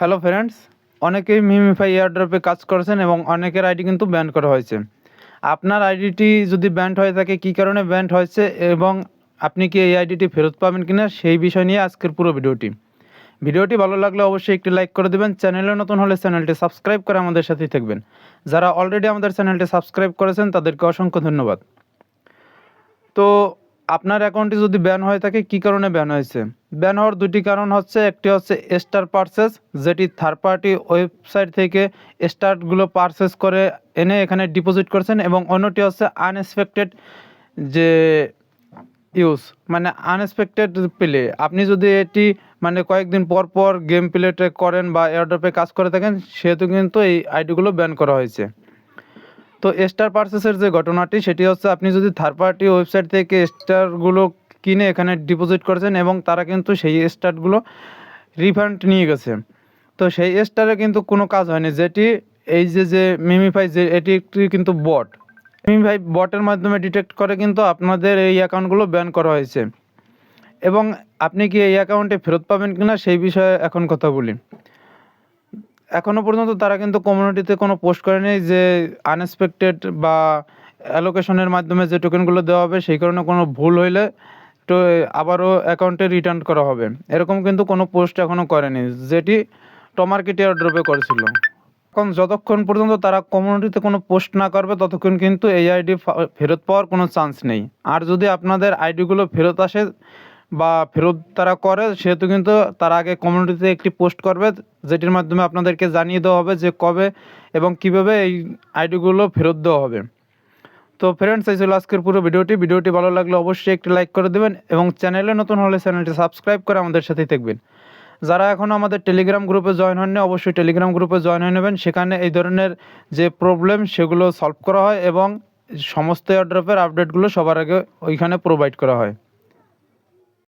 Hello friends MemeFi মিমিফাই এয়ারড্রপে কাজ করেছেন এবং অনেকের আইডি কিন্তু ব্যান করা হয়েছে। আপনার আইডিটি যদি ব্যান্ড হয়ে থাকে, কী কারণে ব্যান্ড হয়েছে এবং আপনি কি এই আইডিটি ফেরত পাবেন কিনা, সেই বিষয় নিয়ে আজকের পুরো ভিডিওটি। ভিডিওটি ভালো লাগলে অবশ্যই একটি লাইক করে দেবেন। চ্যানেলে নতুন হলে চ্যানেলটি সাবস্ক্রাইব করে আমাদের সাথেই থাকবেন। যারা অলরেডি আমাদের চ্যানেলটি সাবস্ক্রাইব করেছেন, তাদেরকে অসংখ্য ধন্যবাদ। তো আপনার অ্যাকাউন্টটি যদি ব্যান হয়ে থাকে, কী কারণে ব্যান হয়েছে? ব্যান হওয়ার দুটি কারণ হচ্ছে, একটি হচ্ছে স্টার পারচেস যেটি থার্ড পার্টি ওয়েবসাইট থেকে স্টারগুলো পারচেস করে এনে এখানে ডিপোজিট করছেন, এবং অন্যটি হচ্ছে আনএক্সপেক্টেড যে ইউজ মানে আনএক্সপেক্টেড প্লে আপনি যদি এটি মানে কয়েকদিন পর পর গেম প্লেটে করেন বা এয়ারড্রপে কাজ করে থাকেন, সেহেতু কিন্তু এই আইডিগুলো ব্যান করা হয়েছে। তো স্টার পারচেসের যে ঘটনাটি, সেটি হচ্ছে আপনি যদি থার্ড পার্টি ওয়েবসাইট থেকে স্টারগুলো কিনে এখানে ডিপোজিট করেছেন এবং তারা কিন্তু সেই স্টারগুলো রিফান্ড নিয়ে গেছে। তো সেই স্টারে কিন্তু কোনো কাজ হয়নি। যেটি এই যে যে মিমিফাই যে, এটি একটি কিন্তু বট মিমিফাই বটের মাধ্যমে ডিটেক্ট করে কিন্তু আপনাদের এই অ্যাকাউন্টগুলো ব্যান করা হয়েছে। এবং আপনি কি এই অ্যাকাউন্টে ফেরত পাবেন কিনা সেই বিষয়ে এখন কথা বলি। এখনও পর্যন্ত তারা কিন্তু কমিউনিটিতে কোনো পোস্ট করেনি যে আনএক্সপেক্টেড বা অ্যালোকেশনের মাধ্যমে যে টোকেনগুলো দেওয়া হবে, সেই কারণে কোনো ভুল হইলে তো আবারও অ্যাকাউন্টে রিটার্ন করা হবে। এরকম কিন্তু কোনো পোস্ট এখনও করেনি, যেটি টমার্কেট এয়ারড্রপে করেছিল। এখন যতক্ষণ পর্যন্ত তারা কমিউনিটিতে কোনো পোস্ট না করবে, ততক্ষণ কিন্তু এই আইডি ফেরত পাওয়ার কোনো চান্স নেই। আর যদি আপনাদের আইডিগুলো ফেরত আসে বা ফেরত তারা করে, সেহেতু কিন্তু তার আগে কমিউনিটিতে একটি পোস্ট করবে, যেটির মাধ্যমে আপনাদেরকে জানিয়ে দেওয়া হবে যে কবে এবং কীভাবে এই আইডিগুলো ফেরত দেওয়া হবে। তো ফ্রেন্ডস এই ছিল আজকের পুরো ভিডিওটি। ভিডিওটি ভালো লাগলে অবশ্যই একটি লাইক করে দেবেন এবং চ্যানেলে নতুন হলে চ্যানেলটি সাবস্ক্রাইব করে আমাদের সাথেই থাকবেন। যারা এখনও আমাদের টেলিগ্রাম গ্রুপে জয়েন হননি, অবশ্যই টেলিগ্রাম গ্রুপে জয়েন হয়ে নেবেন। সেখানে এই ধরনের যে প্রবলেম সেগুলো সলভ করা হয় এবং সমস্ত এয়ারড্রপের আপডেটগুলো সবার আগে ওইখানে প্রোভাইড করা হয়।